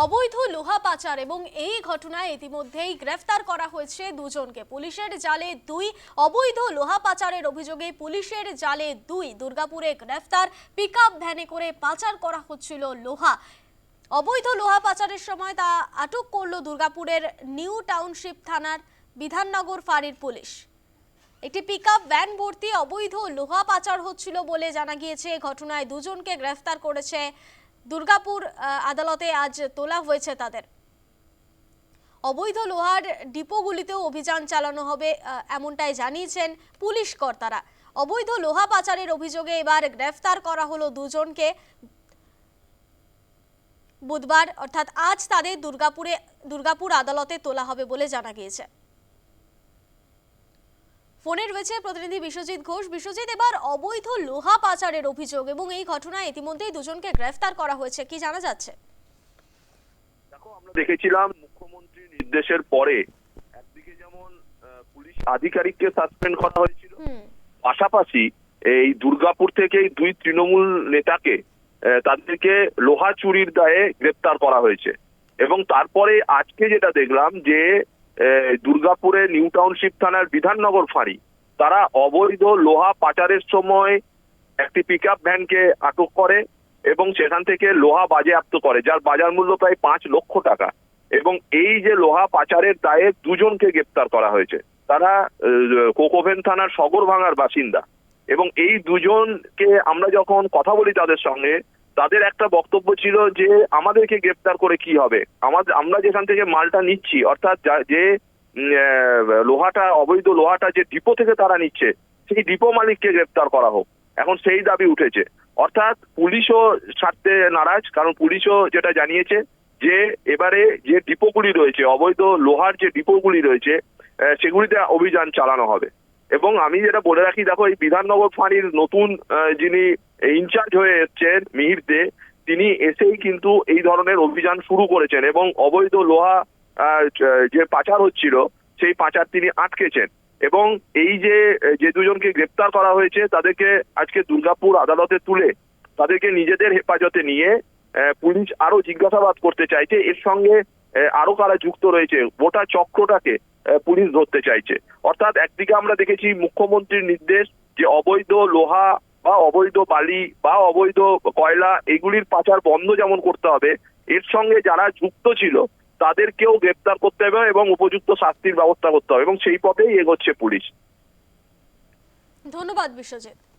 অবৈধ লোহা পাচার এবং এই ঘটনায় ইতিমধ্যেই গ্রেফতার করা হয়েছে দুজনকে। পুলিশের জালে দুই, অবৈধ লোহা পাচারের অভিযোগে পুলিশের জালে দুই, দুর্গাপুরে গ্রেফতার পিক ভ্যানে করে পাচার করা হচ্ছিল লোহা। অবৈধ লোহা পাচারের সময় তা আটক করল দুর্গাপুরের নিউ টাউনশিপ থানার বিধাননগর ফাঁড়ির পুলিশ। একটি পিকআপ ভ্যান ভর্তি অবৈধ লোহা পাচার হচ্ছিল বলে জানা গিয়েছে। ঘটনায় দুজনকে গ্রেফতার করেছে দুর্গাপুর আদালতে আজ তোলা হয়েছে তাদের। অবৈধ লোহার ডিপোগুলিতেও অভিযান চালানো হবে এমনটাই জানিয়েছেন পুলিশ কর্তারা। অবৈধ লোহা পাচারের অভিযোগে এবার গ্রেফতার করা হলো দুজনকে। বুধবার, অর্থাৎ আজ তাদের দুর্গাপুরে, দুর্গাপুর আদালতে তোলা হবে বলে জানা গিয়েছে। ফোনে রয়েছে প্রতিনিধি বিশ্বজিৎ ঘোষ। বিশ্বজিৎ এবার অবৈধ লোহা পাচারের অভিযোগ এবং এই ঘটনায় ইতিমধ্যেই দুজনকে গ্রেফতার করা হয়েছে। কি জানা যাচ্ছে? দেখো আমরা দেখেছিলাম মুখ্যমন্ত্রীর নির্দেশের পরে একদিকে যেমন পুলিশ আধিকারিককে সাসপেন্ড করা হয়েছিল পাশাপাশি এই দুর্গাপুর থেকে দুই তৃণমূল নেতাকে তাদেরকে লোহা চুরির দায়ে গ্রেপ্তার করা হয়েছে। এবং তারপরে আজকে যেটা দেখলাম যে দুর্গাপুরে নিউ টাউনশিপ থানার বিধাননগর ফাঁড়ি। তারা অবৈধ লোহা পাচারের সময় একটি পিক ভ্যানকে আটক করে এবং সেখান থেকে লোহা বাজেয়াপ্ত করে, যার বাজার মূল্য প্রায় পাঁচ লক্ষ টাকা। এবং এই যে লোহা পাচারের দায়ে দুজনকে গ্রেপ্তার করা হয়েছে। তারা কোকোভেন থানার সগর ভাঙার বাসিন্দা। এবং এই দুজনকে আমরা যখন কথা বলি তাদের সঙ্গে তাদের একটা বক্তব্য ছিল যে, আমাদেরকে গ্রেপ্তার করে কি হবে? আমাদের আমরা যেখান থেকে মালটা নিচ্ছি, অর্থাৎ যা- লোহাটা, অবৈধ লোহাটা যে ডিপো থেকে তারা নিচ্ছে, সেই ডিপো মালিককে গ্রেপ্তার করা হোক। এখন সেই দাবি উঠেছে। অর্থাৎ পুলিশও ছাড়তে নারাজ, কারণ পুলিশও যেটা জানিয়েছে যে, এবারে যে ডিপোগুলি রয়েছে, অবৈধ লোহার যে ডিপোগুলি রয়েছে সেগুলিতে অভিযান চালানো হবে। এবং আমি যেটা বলে রাখি, দেখো, এই বিধাননগর ফাঁড়ির নতুন যিনি ইনচার্জ হয়ে এসছেন মিহির দে। তিনি এসেই কিন্তু এই ধরনের অভিযান শুরু করেছেন এবং অবৈধ লোহা যে পাচার হচ্ছিল, সেই পাচার তিনি আটকেছেন। এবং এই যে যে দুজনকে গ্রেপ্তার করা হয়েছে, তাদেরকে আজকে দুর্গাপুর আদালতে তুলে তাদেরকে নিজেদের হেফাজতে নিয়ে পুলিশ আরও জিজ্ঞাসাবাদ করতে চাইছে। এর সঙ্গে আরও কারা যুক্ত রয়েছে, গোটা চক্রটাকে পুলিশ ধরতে চাইছে। অর্থাৎ একদিকে আমরা দেখেছি মুখ্যমন্ত্রীর নির্দেশ যে, অবৈধ লোহা বা অবৈধ বালি বা অবৈধ কয়লা এগুলির পাচার বন্ধ যেমন করতে হবে, এর সঙ্গে যারা যুক্ত ছিল তাদেরকেও গ্রেপ্তার করতে হবে এবং উপযুক্ত শাস্তির ব্যবস্থা করতে হবে এবং সেই পথেই এগোচ্ছে পুলিশ। ধন্যবাদ বিশ্বজিৎ।